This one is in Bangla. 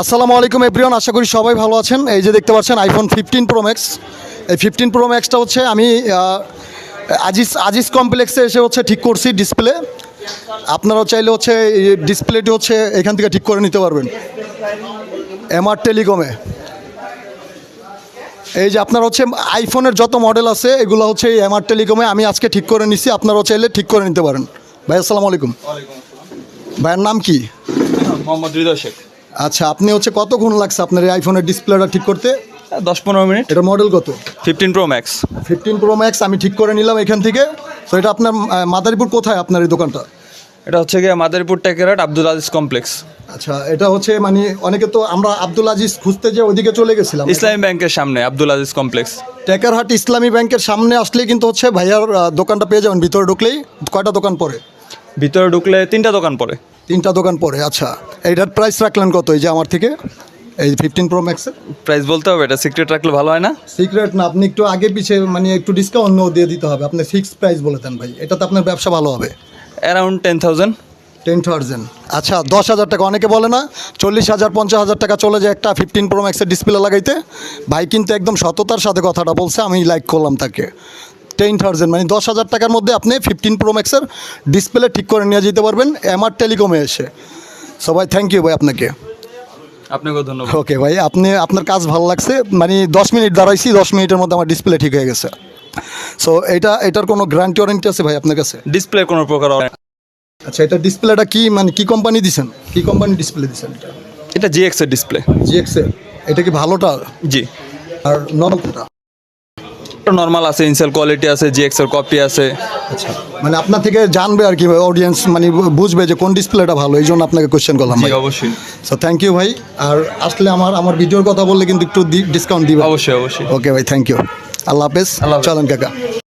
আসসালামু আলাইকুম এভরিওয়ান আশা করি সবাই ভালো আছেন। এই যে দেখতে পাচ্ছেন আইফোন ফিফটিন প্রো ম্যাক্স এই ফিফটিন প্রো ম্যাক্সটা হচ্ছে আমি আহ, আজিজ কমপ্লেক্সে এসে হচ্ছে ঠিক করছি ডিসপ্লে আপনারাও চাইলে হচ্ছে ডিসপ্লেটি হচ্ছে এখান থেকে ঠিক করে নিতে পারবেন। এমআর টেলিকমে এই যে আপনার হচ্ছে আইফোনের যত মডেল আছে এগুলো হচ্ছে এই এমআর টেলিকমে আমি আজকে ঠিক করে নিছি আপনারাও চাইলে ঠিক করে নিতে পারেন। ভাই আসসালামু আলাইকুম। ভাইয়ের নাম কি? মোহাম্মদ হৃদয় শেখ। আচ্ছা আপনি হচ্ছে কতক্ষণ লাগছে আপনার এই আইফোনের ডিসপ্লেটা ঠিক করতে? দশ পনেরো মিনিট। এটা মডেল কত? Fifteen pro max fifteen pro max আমি ঠিক করে নিলাম এখান থেকে। তো এটা আপনার মাদারীপুর কোথায় আপনার এই দোকানটা? এটা হচ্ছে গিয়ে মাদারীপুর টেকেরাট আব্দুল আজিজ কমপ্লেক্স। আচ্ছা এটা হচ্ছে মানে অনেকে তো আমরা আব্দুল আজিজ খুঁজতে যে ওইদিকে চলে গেছিলাম। ইসলামী ব্যাংকের সামনে আব্দুল আজিজ কমপ্লেক্স। টেকারহাট ইসলামী ব্যাংকের সামনে আসলেই কিন্তু হচ্ছে ভাইয়ার দোকানটা পেয়ে যাবেন ভিতরে ঢুকলেই কয়টা দোকান পরে ভিতরে ঢুকলে তিনটা দোকান পড়ে। তিনটা দোকান পরে আচ্ছা। এইটার প্রাইস রাখলেন কত? এই যে আমার থেকে? এই ফিফটিন প্রো ম্যাক্সের প্রাইস বলতে হবে এটা সিক্রেট রাখলে ভালো হয় না? সিক্রেট না আপনি একটু আগে পিছে মানে একটু ডিসকাউন্ট দিয়ে দিতে হবে। আপনি ফিক্সড প্রাইস বলে দেন ভাই এটাতে আপনার ব্যবসা ভালো হবে। Around ten thousand ten thousand আচ্ছা দশ হাজার টাকা অনেকে বলে না চল্লিশ হাজার পঞ্চাশ হাজার টাকা চলে যায় একটা ফিফটিন প্রো ম্যাক্সের ডিসপ্লে লাগাইতে। ভাই কিন্তু একদম সততার সাথে কথাটা বলছে আমি লাইক করলাম তাকে। টেন থাউজেন্ড মানে দশ হাজার টাকার মধ্যে আপনি ফিফটিন প্রো ম্যাক্সের ডিসপ্লে ঠিক করে নিয়ে যেতে পারবেন এমআর টেলিকমে এসে। সবাই থ্যাংক ইউ ভাই আপনাকে। আপনাকেও ধন্যবাদ। ওকে ভাই আপনি আপনার কাজ ভালো লাগছে। মানে দশ মিনিট দাঁড়াইছি দশ মিনিটের মধ্যে আমার ডিসপ্লে ঠিক হয়ে গেছে। সো এটা এটার কোনো গ্যারান্টি ওয়ারেন্টি আছে ভাই আপনার কাছে? ডিসপ্লে কোনো প্রকার আচ্ছা এটা ডিসপ্লেটা কি মানে কি কোম্পানি দিছেন? কি কোম্পানি ডিসপ্লে দিছেন এটা? এটা জিএক্স এর ডিসপ্লে জিএক্সের এটা কি ভালোটা? জি। আর নরমটা? নর্মাল আছে ইনসেল কোয়ালিটি আছে জিএক্স এর কপি আছে। আচ্ছা মানে আপনার থেকে জানবে আর কি অডিয়েন্স মানে বুঝবে যে কোন ডিসপ্লেটা ভালো এই জন্য আপনাকে কোশ্চেন করলাম জি অবশ্যই। সো থ্যাংক ইউ ভাই। আর আসলে আমার আমার ভিডিওর কথা বললে কিন্তু একটু ডিসকাউন্ট দিবে অবশ্যই অবশ্যই। ওকে ভাই থ্যাংক ইউ আল্লাহ হাফেজ। আল্লাহ হাফেজ। চলেন কাকা।